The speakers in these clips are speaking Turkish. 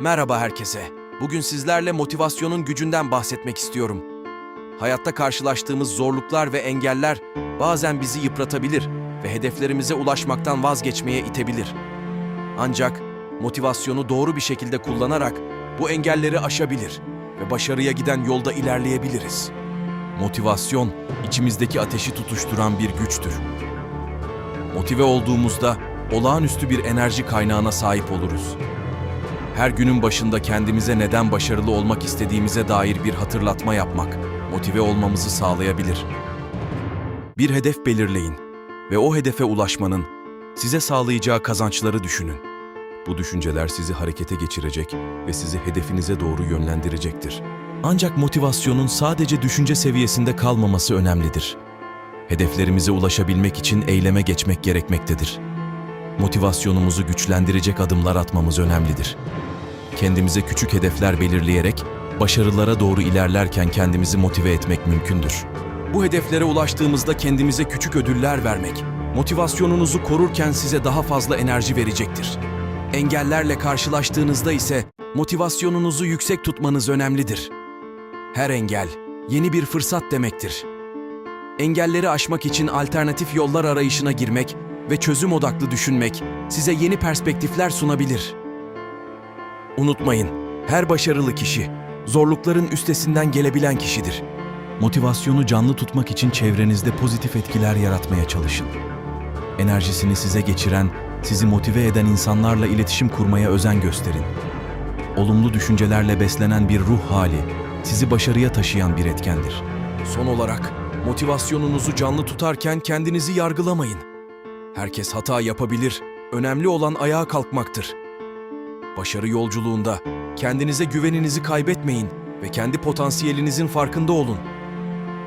Merhaba herkese. Bugün sizlerle motivasyonun gücünden bahsetmek istiyorum. Hayatta karşılaştığımız zorluklar ve engeller bazen bizi yıpratabilir ve hedeflerimize ulaşmaktan vazgeçmeye itebilir. Ancak motivasyonu doğru bir şekilde kullanarak bu engelleri aşabilir ve başarıya giden yolda ilerleyebiliriz. Motivasyon, içimizdeki ateşi tutuşturan bir güçtür. Motive olduğumuzda olağanüstü bir enerji kaynağına sahip oluruz. Her günün başında kendimize neden başarılı olmak istediğimize dair bir hatırlatma yapmak motive olmamızı sağlayabilir. Bir hedef belirleyin ve o hedefe ulaşmanın size sağlayacağı kazançları düşünün. Bu düşünceler sizi harekete geçirecek ve sizi hedefinize doğru yönlendirecektir. Ancak motivasyonun sadece düşünce seviyesinde kalmaması önemlidir. Hedeflerimize ulaşabilmek için eyleme geçmek gerekmektedir. Motivasyonumuzu güçlendirecek adımlar atmamız önemlidir. Kendimize küçük hedefler belirleyerek başarılara doğru ilerlerken kendimizi motive etmek mümkündür. Bu hedeflere ulaştığımızda kendimize küçük ödüller vermek, motivasyonunuzu korurken size daha fazla enerji verecektir. Engellerle karşılaştığınızda ise motivasyonunuzu yüksek tutmanız önemlidir. Her engel yeni bir fırsat demektir. Engelleri aşmak için alternatif yollar arayışına girmek ve çözüm odaklı düşünmek size yeni perspektifler sunabilir. Unutmayın, her başarılı kişi zorlukların üstesinden gelebilen kişidir. Motivasyonu canlı tutmak için çevrenizde pozitif etkiler yaratmaya çalışın. Enerjisini size geçiren, sizi motive eden insanlarla iletişim kurmaya özen gösterin. Olumlu düşüncelerle beslenen bir ruh hali, sizi başarıya taşıyan bir etkendir. Son olarak, motivasyonunuzu canlı tutarken kendinizi yargılamayın. Herkes hata yapabilir, önemli olan ayağa kalkmaktır. Başarı yolculuğunda kendinize güveninizi kaybetmeyin ve kendi potansiyelinizin farkında olun.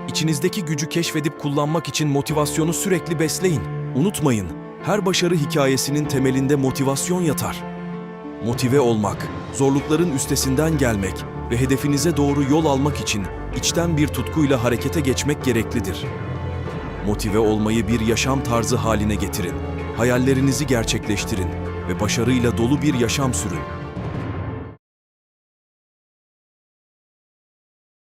İçinizdeki gücü keşfedip kullanmak için motivasyonu sürekli besleyin. Unutmayın, her başarı hikayesinin temelinde motivasyon yatar. Motive olmak, zorlukların üstesinden gelmek ve hedefinize doğru yol almak için içten bir tutkuyla harekete geçmek gereklidir. Motive olmayı bir yaşam tarzı haline getirin. Hayallerinizi gerçekleştirin ve başarıyla dolu bir yaşam sürün.